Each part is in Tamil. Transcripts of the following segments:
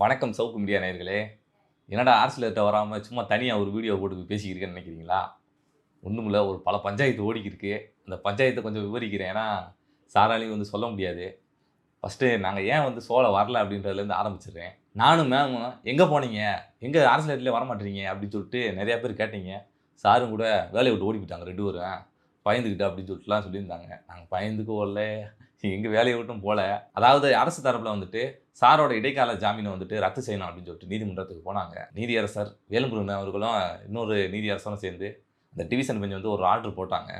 வணக்கம் சவுக்கு மீடியா நேயர்களே. என்னடா ஆர்சிலர்கிட்ட வராமல் சும்மா தனியாக ஒரு வீடியோ போட்டு பேசிக்கிருக்கேன்னு நினைக்கிறீங்களா? ஒன்றும் இல்லை ஒரு பல பஞ்சாயத்து ஓடிக்கிருக்கு. அந்த பஞ்சாயத்தை கொஞ்சம் விவரிக்கிறேன். ஏன்னா சாராலையும் வந்து சொல்ல முடியாது. ஃபஸ்ட்டு நாங்கள் ஏன் வந்து சோலை வரல அப்படின்றதுலேருந்து ஆரம்பிச்சிடுறேன். நானும் மேமும் எங்கே போனீங்க? எங்கே ஆர்சிலேட்லேயே வர மாட்டீங்க அப்படின்னு சொல்லிட்டு நிறையா பேர் கேட்டீங்க. சாரும் கூட வேலையை விட்டு ஓடி போயிட்டாங்க ரெண்டு பேரும். பயந்துக்கிட்டு அப்படின்னு சொல்லிட்டுலாம் சொல்லியிருந்தாங்க. நாங்கள் பயந்துக்கு ஓடல எங்கள் வேலையை விட்டும் போல. அதாவது அரசு தரப்பில் வந்துட்டு சாரோட இடைக்கால ஜாமீனை வந்துட்டு ரத்து செய்யணும் அப்படின்னு சொல்லிட்டு நீதிமன்றத்துக்கு போனாங்க. நீதியரசர் வேலுமுருகன் அவர்களும் இன்னொரு நீதியரசரும் சேர்ந்து அந்த டிவிஷன் பெஞ்ச் வந்து ஒரு ஆர்டர் போட்டாங்க.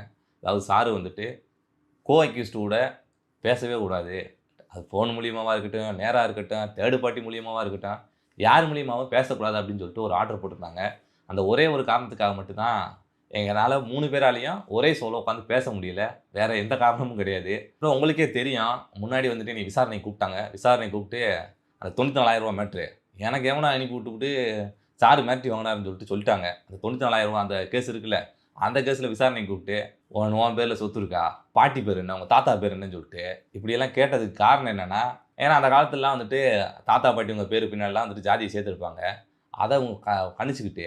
அதாவது சாரு வந்துட்டு கோ அக்யூஸ்டு கூட பேசவே கூடாது. அது ஃபோன் மூலியமாவாக இருக்கட்டும் நேராக இருக்கட்டும் தேர்டு பார்ட்டி மூலியமாவாக இருக்கட்டும் யார் மூலியமாகவும் பேசக்கூடாது அப்படின்னு சொல்லிட்டு ஒரு ஆர்டர் போட்டிருந்தாங்க. அந்த ஒரே ஒரு காரணத்துக்காக மட்டும்தான் எங்களால் மூணு பேராலையும் ஒரே சோலோ உட்காந்து பேச முடியல. வேறு எந்த காரணமும் கிடையாது. அப்புறம் உங்களுக்கே தெரியும். முன்னாடி வந்துட்டு நீ விசாரணை கூப்பிட்டாங்க. விசாரணை கூப்பிட்டு அந்த தொண்ணூற்றி நாலாயிரம் மேட்ரு எனக்கு எவனா அனுப்பி விட்டுவிட்டு சாரு மேட்ரி வாங்கினாருன்னு சொல்லிட்டு சொல்லிட்டாங்க. அந்த தொண்ணூற்றி நாலாயிரம் ரூபா அந்த கேஸ் இருக்குல்ல அந்த கேஸில் விசாரணை கூப்பிட்டு உன் உன் பேரில் சொத்து இருக்கா? பாட்டி பேர் என்ன? உங்கள் தாத்தா பேர் என்னன்னு சொல்லிட்டு. இப்படியெல்லாம் கேட்டதுக்கு காரணம் என்னென்னா ஏன்னா அந்த காலத்துலலாம் வந்துட்டு தாத்தா பாட்டி உங்கள் பேர் பின்னாடிலாம் வந்துட்டு ஜாதியை சேர்த்துருப்பாங்க அதை அவங்க க கணிச்சுக்கிட்டு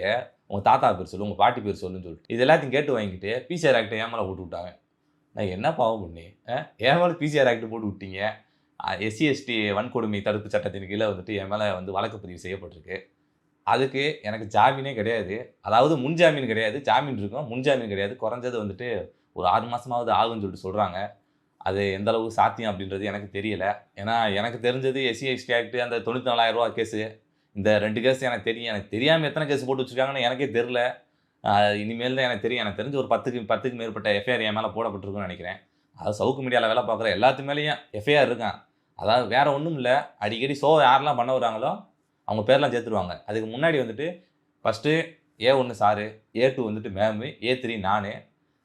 உங்கள் தாத்தா பேர் சொல்லு உங்கள் பாட்டி பேர் சொல்லுன்னு சொல்லிட்டு இது எல்லாத்தையும் கேட்டு வாங்கிட்டு பிசிஆர் ஆக்டை ஏமால போட்டு விட்டாங்க. நான் என்ன பாவம் பண்ணி ஏன் மேலே பிசிஆர் ஆக்ட் போட்டு விட்டீங்க. எஸ்சி எஸ்டி வன்கொடுமை தடுப்பு சட்டத்தின் கீழே வந்துட்டு என் மேலே வந்து வழக்கு பதிவு செய்யப்பட்டிருக்கு. அதுக்கு எனக்கு ஜாமீனே கிடையாது. அதாவது முன்ஜாமீன் கிடையாது. ஜாமீன் இருக்கும். முன்ஜாமீன் கிடையாது. குறைஞ்சது வந்துட்டு ஒரு ஆறு மாதமாவது ஆகும்னு சொல்லிட்டு சொல்கிறாங்க அது எந்த சாத்தியம் அப்படின்றது எனக்கு தெரியல. ஏன்னா எனக்கு தெரிஞ்சது எஸ்சி எஸ்டி ஆக்ட் அந்த தொண்ணூற்றி நாலாயிரம் ரூபா கேஸு. இந்த ரெண்டு கேஸ் எனக்கு தெரியும். எனக்கு தெரியாமல் எத்தனை கேஸ் போட்டு வச்சுருக்காங்கன்னு எனக்கே தெரில இனிமேல் தான் எனக்கு தெரியும். எனக்கு தெரிஞ்ச ஒரு பத்துக்கு பத்துக்கு மேற்பட்ட எஃப்ஐஆர் என் மேலே போடப்பட்டிருக்குன்னு நினைக்கிறேன். அதாவது சவுக்கு மீடியாவில் வேலை பார்க்குற எல்லாத்து மேலேயும் எஃப்ஐஆர் இருக்கான். அதாவது வேறு ஒன்றும் இல்லை. அடிக்கடி ஷோ யாரெல்லாம் பண்ண வராங்களோ அவங்க பேர்லாம் சேர்த்துருவாங்க. அதுக்கு முன்னாடி வந்துட்டு ஃபஸ்ட்டு ஏ ஒன்று சாரு ஏ டூ வந்துட்டு மேமு ஏ த்ரீ நான்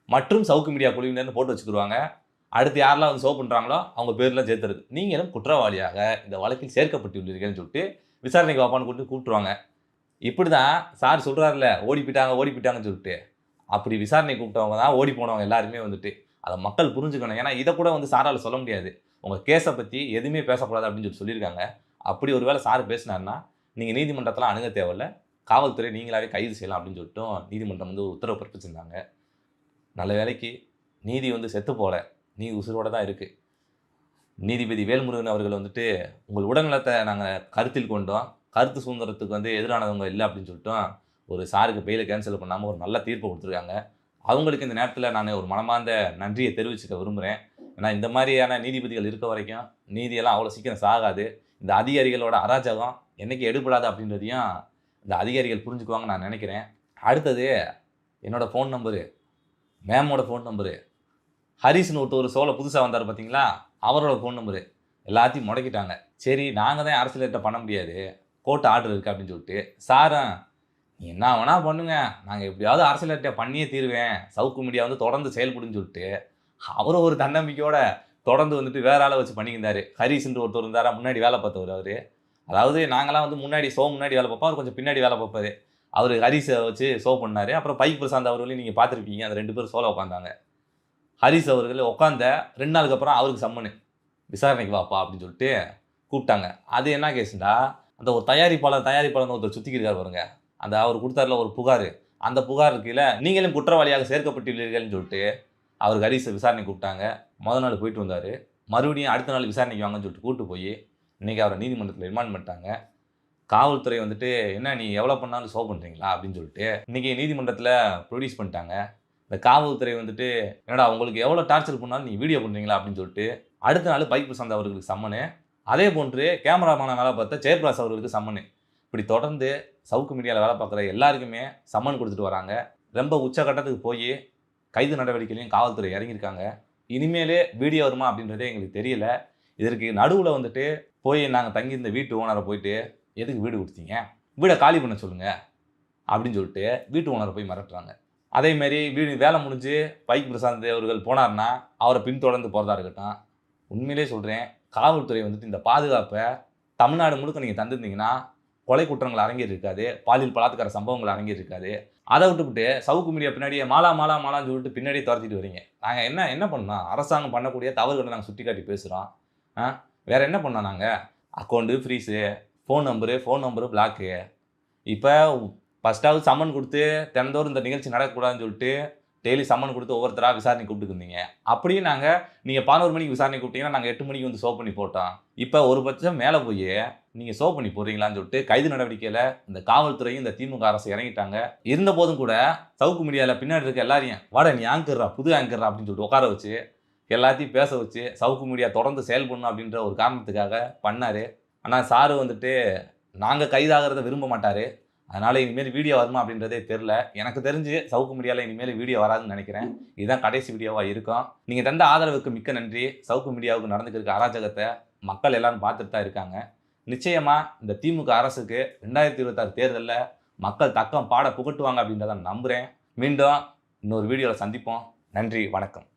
மற்றும் சவுக்கு மீடியா குழுவினர்னு போட்டு வச்சுக்கிடுவாங்க அடுத்து யாரெல்லாம் வந்து ஷோ பண்ணுறாங்களோ அவங்க பேர்லாம் சேர்த்துறது. நீங்களும் குற்றவாளியாக இந்த வழக்கில் சேர்க்கப்பட்டுள்ளீர்கள்னு சொல்லிட்டு விசாரணைக்கு வாப்பான்னு கூப்பிட்டு கூப்பிட்டுருவாங்க. இப்படி தான் சார் சொல்கிறாருல ஓடி போயிட்டாங்க ஓடி போயிட்டாங்கன்னு சொல்லிட்டு. அப்படி விசாரணை கூப்பிட்டவங்க தான் ஓடி போனவங்க எல்லாருமே வந்துட்டு அதை மக்கள் புரிஞ்சுக்கணும். ஏன்னா இதை கூட வந்து சாரால் சொல்ல முடியாது. உங்கள் கேஸை பற்றி எதுவுமே பேசக்கூடாது அப்படின்னு சொல்லி சொல்லியிருக்காங்க. அப்படி ஒரு வேளை சார் பேசினாருன்னா நீங்கள் நீதிமன்றத்தில் அணுக தேவையில்ல. காவல்துறை நீங்களாவே கைது செய்யலாம் அப்படின்னு சொல்லிட்டும் நீதிமன்றம் வந்து ஒரு உத்தரவு பிறப்பிச்சிருந்தாங்க. நல்ல வேலைக்கு நீதி வந்து செத்து போல நீதி உசுரோடு தான் இருக்குது நீதிபதி வேல்முருகன் அவர்கள் வந்துட்டு உங்கள் உடல்நலத்தை நாங்கள் கருத்தில் கொண்டோம். கருத்து சுதந்திரத்துக்கு வந்து எதிரானவங்க இல்லை அப்படின்னு சொல்லிட்டோம் ஒரு சாருக்கு பெயில கேன்சல் பண்ணாமல் ஒரு நல்ல தீர்ப்பு கொடுத்துருக்காங்க. அவங்களுக்கு இந்த நேரத்தில் நான் ஒரு மனமார்ந்த நன்றியை தெரிவிச்சுக்க விரும்புகிறேன் ஏன்னா இந்த மாதிரியான நீதிபதிகள் இருக்க வரைக்கும் நீதியெல்லாம் அவ்வளோ சீக்கிரம் சாகாது. இந்த அதிகாரிகளோட அராஜகம் என்னைக்கு எடுபடாது அப்படின்றதையும் இந்த அதிகாரிகள் புரிஞ்சுக்குவாங்க நான் நினைக்கிறேன். அடுத்தது என்னோடய ஃபோன் நம்பரு மேமோட ஃபோன் நம்பரு ஹரிஷ்னு ஒருத்தர் சோலை புதுசாக வந்தார் பார்த்தீங்களா அவரோட ஃபோன் நம்பரு எல்லாத்தையும் முடக்கிட்டாங்க. சரி நாங்கள் தான் அரசியல்கிட்ட பண்ண முடியாது. கோர்ட் ஆர்டர் இருக்குது அப்படின்னு சொல்லிட்டு சாரன் நீ என்ன வேணால் பண்ணுங்க. நாங்கள் எப்படியாவது அரசியல்கிட்ட பண்ணியே தீருவேன். சவுக்கு மீடியா வந்து தொடர்ந்து செயல்படுன்னு சொல்லிட்டு அவரும் ஒரு தன்னம்பிக்கையோட தொடர்ந்து வந்துட்டு வேற ஆளை வச்சு பண்ணியிருந்தாரு ஹரிஷ்ன்ற ஒருத்தர் இருந்தாரா முன்னாடி வேலை பார்த்தவர் அவர். அதாவது நாங்களாம் வந்து முன்னாடி ஷோ முன்னாடி வேலை பார்ப்போம். அவர் கொஞ்சம் பின்னாடி வேலை பார்ப்பாரு. அவர் ஹரிஸை வச்சு ஷோ பண்ணார். அப்புறம் பைக் பிரசாந்த் அவர்களையும் நீங்கள் பார்த்துருப்பீங்க. அந்த ரெண்டு பேரும் சோல உட்காந்தாங்க ஹரிஸ் அவர்கள் உட்காந்த ரெண்டு நாளுக்கு அப்புறம் அவருக்கு சம்மனு. விசாரணைக்கு வாப்பா அப்படின்னு சொல்லிட்டு கூப்பிட்டாங்க. அது என்ன கேஸுண்டா அந்த ஒரு தயாரிப்பாளர் தயாரிப்பாளர் ஒருத்தர் சுற்றிக்கிருக்காரு பாருங்க. அந்த அவர் கொடுத்தாருல ஒரு புகார். அந்த புகார் கீழே நீங்களும் குற்றவாளியாக சேர்க்கப்பட்டுள்ளீர்கள்னு சொல்லிட்டு அவருக்கு ஹரிஸை விசாரணை கூப்பிட்டாங்க. முதல் நாள் போயிட்டு வந்தார். மறுபடியும் அடுத்த நாள் விசாரணைக்கு வாங்கன்னு சொல்லிட்டு கூப்பிட்டு போய் இன்றைக்கி அவரை நீதிமன்றத்தில் ரிமாண்ட் பண்ணிட்டாங்க. காவல்துறை வந்துட்டு என்ன நீ எவ்வளோ பண்ணாலும் சோ பண்ணுறீங்களா அப்படின்னு சொல்லிட்டு இன்றைக்கி நீதிமன்றத்தில் ப்ரொடியூஸ் பண்ணிட்டாங்க. இந்த காவல்துறை வந்துட்டு என்னடா உங்களுக்கு எவ்வளோ டார்ச்சர் பண்ணாலும் நீ வீடியோ பண்ணுறீங்களா அப்படின்னு சொல்லிட்டு அடுத்த நாள் பைக் பிரசாந்த் அவர்களுக்கு சம்மனு. அதே போன்று கேமராமான வேலை பார்த்த ஜெயபிரகாஷ் அவர்களுக்கு சம்மனு. இப்படி தொடர்ந்து சவுக்கு மீடியாவில் வேலை பார்க்குற எல்லாருக்குமே சம்மன் கொடுத்துட்டு வராங்க. ரொம்ப உச்சகட்டத்துக்கு போய் கைது நடவடிக்கையிலையும் காவல்துறை இறங்கியிருக்காங்க. இனிமேலே வீடியோ வருமா அப்படின்றதே எங்களுக்கு தெரியல. இதற்கு நடுவில் வந்துட்டு போய் நாங்கள் தங்கி வீட்டு ஓனரை போயிட்டு எதுக்கு வீடு கொடுத்தீங்க? வீடை காலி பண்ண சொல்லுங்கள் அப்படின்னு சொல்லிட்டு வீட்டு ஓனரை போய் மிரட்டுறாங்க. அதேமாரி வீடு வேலை முடிஞ்சு பைக் பிரசாந்த் அவர்கள் போனார்னா அவரை பின்தொடர்ந்து போகிறதா இருக்கட்டும். உண்மையிலே சொல்கிறேன் காவல்துறை வந்துட்டு இந்த பாதுகாப்பை தமிழ்நாடு முழுக்க நீங்கள் தந்திருந்தீங்கன்னா கொலை குற்றங்கள் அரங்கேறி இருக்காது பாலியல் பலாத்கார சம்பவங்கள் அரங்கேறி இருக்காது. அதை விட்டுவிட்டு சவுக்கு மீடியா பின்னாடியே மாலா மாலா மாலான்னு சொல்லிட்டு பின்னாடியே துரத்திட்டு வரீங்க. நாங்கள் என்ன என்ன பண்ணோம்? அரசாங்கம் பண்ணக்கூடிய தவறுகளை நாங்கள் சுட்டி காட்டி பேசுகிறோம் ஆ? வேறு என்ன பண்ணோம் நாங்கள் account freeze phone number phone number block. இப்போ ஃபஸ்ட்டாவது சம்மன் கொடுத்து தினந்தோறும் இந்த நிகழ்ச்சி நடக்கக்கூடாதுன்னு சொல்லிட்டு டெய்லி சம்மன் கொடுத்து ஒவ்வொருத்தராக விசாரணை கூப்பிட்டுருந்தீங்க அப்படியே நாங்கள் நீங்கள் பதினோரு மணிக்கு விசாரணை கூப்பிட்டீங்கன்னா நாங்கள் எட்டு மணிக்கு வந்து சோ பண்ணி போட்டோம். இப்போ ஒரு பட்சம் மேலே போய் நீங்கள் சோ பண்ணி போடுறீங்களான்னு சொல்லிட்டு கைது நடவடிக்கையில் இந்த காவல்துறையும் இந்த திமுக அரசு இறங்கிட்டாங்க. இருந்த போதும் கூட சவுக்கு மீடியாவில் பின்னாடி இருக்க எல்லாரையும் வாட நீ ஆங்கர்றா புது ஆங்கர்றா அப்படின்னு சொல்லிட்டு உட்கார வச்சு எல்லாத்தையும் பேச வச்சு சவுக்கு மீடியா தொடர்ந்து செயல்படணும் அப்படின்ற ஒரு காரணத்துக்காக பண்ணார். ஆனால் சாரு வந்துட்டு நாங்கள் கைதாகிறத விரும்ப மாட்டார். அதனால் இனிமேல் வீடியோ வருமா அப்படின்றதே தெரில எனக்கு தெரிஞ்சு சவுக்கு மீடியாவில் இனிமேல் வீடியோ வராதுன்னு நினைக்கிறேன். இதுதான் கடைசி வீடியோவாக இருக்கும். நீங்கள் தந்த ஆதரவுக்கு மிக்க நன்றி. சவுக்கு மீடியாவுக்கு நடந்துக்கிற அராஜகத்தை மக்கள் எல்லாரும் பார்த்துட்டு தான் இருக்காங்க. நிச்சயமாக இந்த திமுக அரசுக்கு ரெண்டாயிரத்தி இருபத்தாறு தேர்தலில் மக்கள் தக்கம் பாட புகட்டுவாங்க அப்படின்றத நம்புகிறேன் மீண்டும் இன்னொரு வீடியோவில் சந்திப்போம். நன்றி வணக்கம்.